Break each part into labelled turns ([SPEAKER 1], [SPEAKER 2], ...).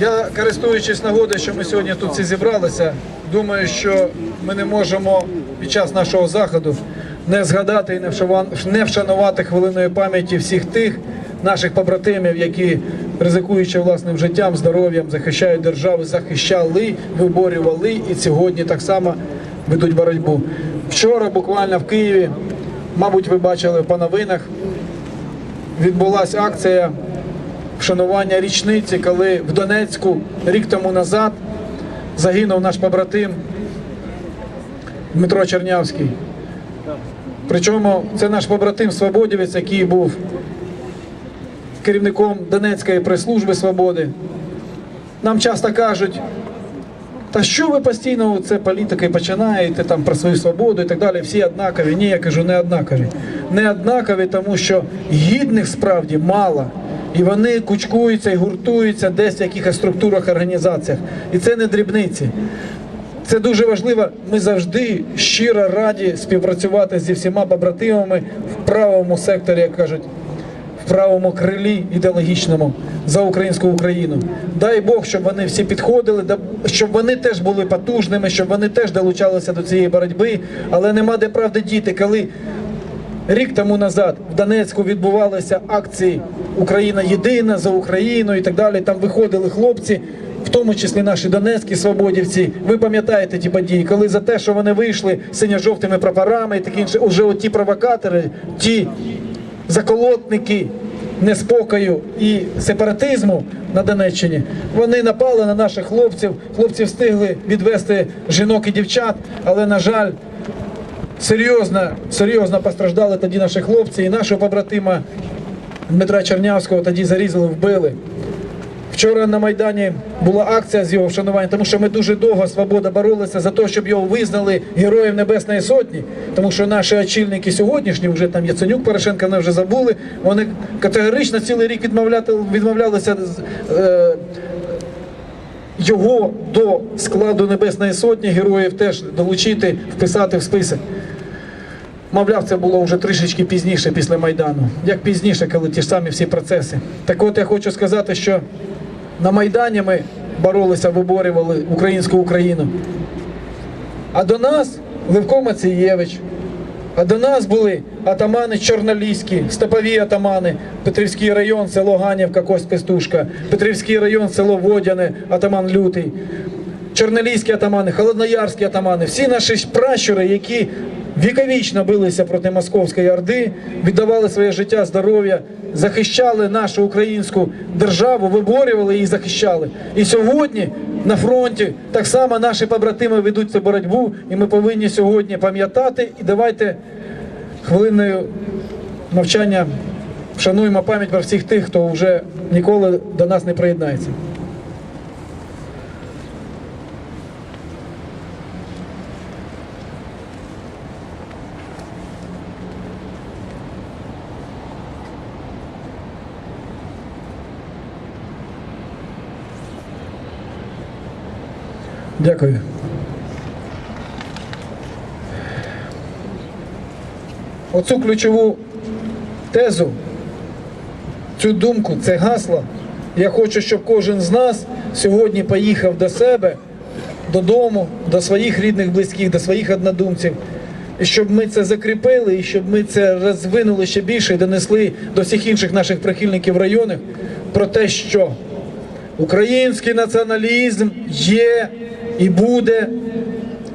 [SPEAKER 1] Я, користуючись нагодою, що ми сьогодні тут всі зібралися, думаю, що ми не можемо під час нашого заходу не згадати і не вшанувати хвилиною пам'яті всіх тих наших побратимів, які, ризикуючи власним життям, здоров'ям, захищають державу, захищали, виборювали і сьогодні так само ведуть боротьбу. Вчора буквально в Києві, мабуть, ви бачили по новинах, відбулася акція вшанування річниці, коли в Донецьку рік тому назад загинув наш побратим Дмитро Чернявський. Причому це наш побратим Свободівець, який був керівником Донецької прес-служби Свободи. Нам часто кажуть, та що ви постійно це політики починаєте там про свою свободу і так далі, всі однакові. Ні, я кажу, не однакові. Не однакові, тому що гідних справді мало. І вони кучкуються і гуртуються десь в якихось структурах, організаціях. І це не дрібниці. Це дуже важливо. Ми завжди щиро раді співпрацювати зі всіма побратимами в правому секторі, як кажуть, в правому крилі ідеологічному за українську Україну. Дай Бог, щоб вони всі підходили, щоб вони теж були потужними, щоб вони теж долучалися до цієї боротьби. Але нема де правди діти, коли рік тому назад в Донецьку відбувалися акції Україна єдина за Україну і так далі. Там виходили хлопці. В тому числі наші донецькі свободівці, ви пам'ятаєте ті події, коли за те, що вони вийшли синьо-жовтими прапорами і таке інше, уже ті провокатори, ті заколотники неспокою і сепаратизму на Донеччині, вони напали на наших хлопців. Хлопці встигли відвести жінок і дівчат, але на жаль, серйозно, серйозно постраждали тоді наші хлопці і нашого побратима Дмитра Чернявського тоді зарізали, вбили. Вчора на Майдані була акція з його вшанування, тому що ми дуже довго свобода боролися за те, щоб його визнали героєм Небесної Сотні. Тому що наші очільники сьогоднішні, вже там Яценюк, Порошенко, вони вже забули. Вони категорично цілий рік відмовлялися е, його до складу Небесної Сотні героїв теж долучити, вписати в список. Мовляв, це було вже трішечки пізніше після Майдану. Як пізніше, коли ті ж самі всі процеси. Так от я хочу сказати, що на Майдані ми боролися, виборювали українську Україну. А до нас Левко Мацієвич, а до нас були атамани Чорноліські, степові атамани, Петрівський район, село Ганівка, Кость Пестушка, Петрівський район, село Водяне, атаман Лютий. Чорноліські атамани, холодноярські атамани, всі наші пращури, які віковічно билися проти Московської Орди, віддавали своє життя, здоров'я, захищали нашу українську державу, виборювали і захищали. І сьогодні на фронті так само наші побратими ведуть цю боротьбу, і ми повинні сьогодні пам'ятати. І давайте хвилиною навчання вшануємо пам'ять про всіх тих, хто вже ніколи до нас не приєднається. Дякую. Оцю ключову тезу, цю думку, це гасло. Я хочу, щоб кожен з нас сьогодні поїхав до себе, додому, до своїх рідних, близьких, до своїх однодумців. І щоб ми це закріпили, і щоб ми це розвинули ще більше і донесли до всіх інших наших прихильників в районах про те, що Український націоналізм є і буде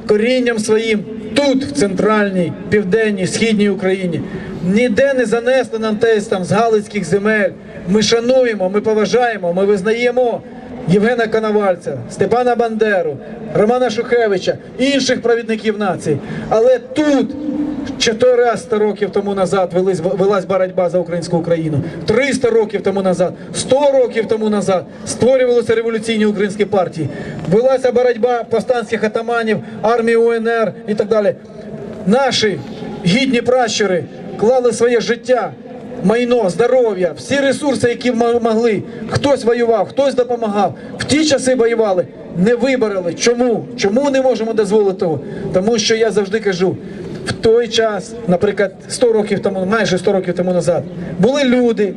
[SPEAKER 1] корінням своїм тут, в центральній, південній, східній Україні. Ніде не занесли нам те там з Галицьких земель. Ми шануємо, ми поважаємо, ми визнаємо Євгена Коновальця, Степана Бандеру, Романа Шухевича, інших провідників нації. Але тут 400 років тому назад велась боротьба за українську Україну. 300 років тому назад, 100 років тому назад створювалися революційні українські партії. Велася боротьба повстанських атаманів, армії УНР і так далі. Наші гідні пращури клали своє життя. Майно, здоров'я, всі ресурси, які могли. Хтось воював, хтось допомагав. В ті часи воювали, не вибороли. Чому? Чому не можемо дозволити того? Тому що я завжди кажу: в той час, наприклад, 100 років тому, майже 100 років тому назад, були люди,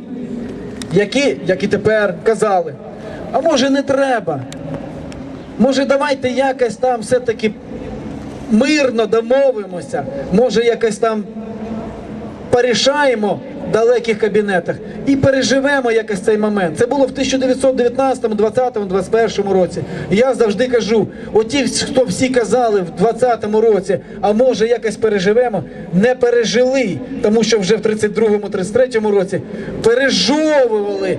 [SPEAKER 1] які, як і тепер, казали: А може не треба? Може, давайте якось там все-таки мирно домовимося, може якось там порішаємо далеких кабінетах і переживемо якось цей момент. Це було в 1919, 20, 21 році. Я завжди кажу: оті, хто всі казали в 20 році, а може якось переживемо, не пережили, тому що вже в 32-му, 33-му році пережовували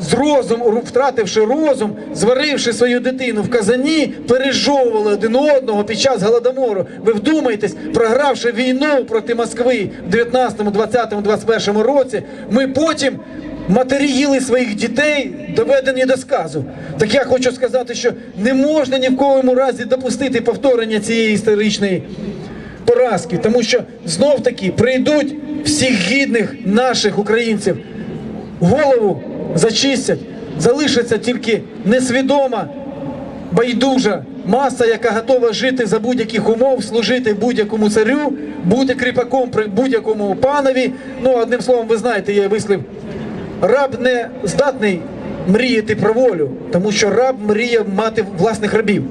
[SPEAKER 1] з розум, втративши розум, зваривши свою дитину в казані, пережовували один одного під час голодомору. Ви вдумайтесь, програвши війну проти Москви в 19, 20, 21 році, ми потім матері їли своїх дітей, доведені до сказу. Так я хочу сказати, що не можна ні в коєму разі допустити повторення цієї історичної поразки, тому що знов таки прийдуть всіх гідних наших українців голову зачистять, залишиться тільки несвідома, байдужа маса, яка готова жити за будь-яких умов, служити будь-якому царю, бути кріпаком при будь-якому панові. Ну, одним словом, ви знаєте, є вислів. Раб не здатний мріяти про волю, тому що раб мріє мати власних рабів.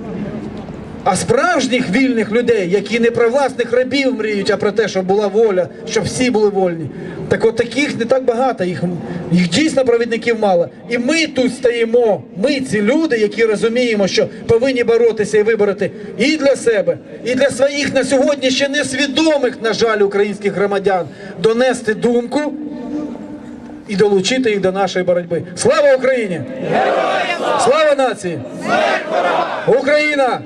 [SPEAKER 1] А справжніх вільних людей, які не про власних рабів мріють, а про те, щоб була воля, щоб всі були вольні. Так от таких не так багато, їх, їх дійсно провідників мало. І ми тут стоїмо, ми ці люди, які розуміємо, що повинні боротися і вибороти і для себе, і для своїх на сьогодні ще несвідомих, на жаль, українських громадян донести думку і долучити їх до нашої боротьби. Слава Україні! Слава нації! Україна!